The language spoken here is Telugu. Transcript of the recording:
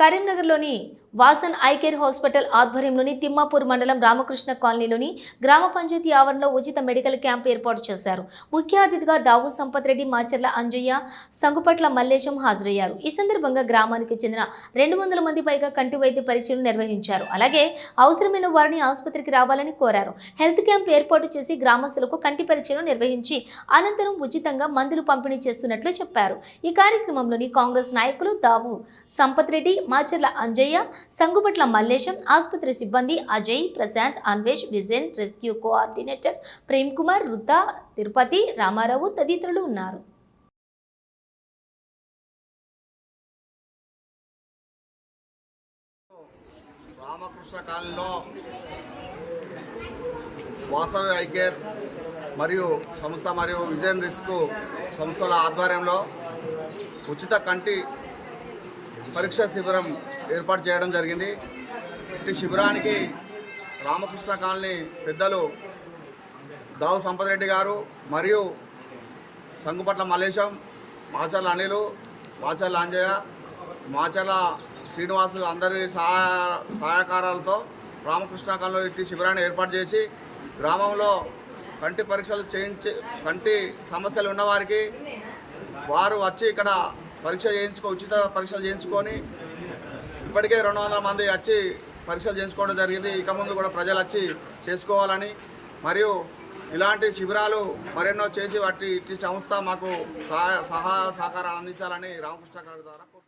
కరీంనగర్లోని వాసన్ ఐ కేర్ హాస్పిటల్ ఆధ్వర్యంలోని తిమ్మాపూర్ మండలం రామకృష్ణ కాలనీలోని గ్రామ పంచాయతీ ఆవరణలో ఉచిత మెడికల్ క్యాంప్ ఏర్పాటు చేశారు. ముఖ్య అతిథిగా దావు సంపత్ రెడ్డి మాచర్ల అంజయ్య సంగుపట్ల మల్లేశం హాజరయ్యారు. ఈ సందర్భంగా గ్రామానికి చెందిన రెండు వందల మంది పైగా కంటి వైద్య పరీక్షలు నిర్వహించారు. అలాగే అవసరమైన వారిని ఆసుపత్రికి రావాలని కోరారు. హెల్త్ క్యాంప్ ఏర్పాటు చేసి గ్రామస్తులకు కంటి పరీక్షలు నిర్వహించి అనంతరం ఉచితంగా మందులు పంపిణీ చేస్తున్నట్లు చెప్పారు. ఈ కార్యక్రమంలోని కాంగ్రెస్ నాయకులు దావు సంపత్ రెడ్డి మాచర్ల అంజయ్య సంగుపట్ల మల్లేశం ఆసుపత్రి సిబ్బంది అజయ్ ప్రశాంత్ అన్వేష్ విజయన్ రెస్క్యూ కోఆర్డినేటర్ ప్రేమ్ కుమార్ రుద్దా తిరుపతి రామారావు తదితరులు ఉన్నారు. రామకృష్ణ కాలనీలో వాసవి ఐకేర్ మరియు సంస్థ మరియు విజన్ రిస్క్ సంస్థల ఆధ్వర్యంలో ఉచిత కంటి పరీక్ష శిబిరం ఏర్పాటు చేయడం జరిగింది. ఇటు శిబిరానికి రామకృష్ణ కాలనీ పెద్దలు దావు సంపత్ రెడ్డి గారు మరియు సంగుపట్ల మల్లేశం మాచర్ల అనిలు మాచర్ల అంజయ్య మాచర్ల శ్రీనివాసులు అందరి సహాయ సహాయకారాలతో రామకృష్ణ కాలంలో ఇట్టి శిబిరాన్ని ఏర్పాటు చేసి గ్రామంలో కంటి పరీక్షలు చేయించి కంటి సమస్యలు ఉన్నవారికి వారు వచ్చి ఇక్కడ పరీక్ష చేయించుకో ఉచిత పరీక్షలు చేయించుకొని ఇప్పటికే రెండు వందల మంది వచ్చి పరీక్షలు చేయించుకోవడం జరిగింది. ఇక ముందు కూడా ప్రజలు వచ్చి చేసుకోవాలని మరియు ఇలాంటి శిబిరాలు మరెన్నో చేసి వాటి ఇట్టి సంస్థ మాకు సహాయ సహాయ సహకారాలు అందించాలని రామకృష్ణ గారి ద్వారా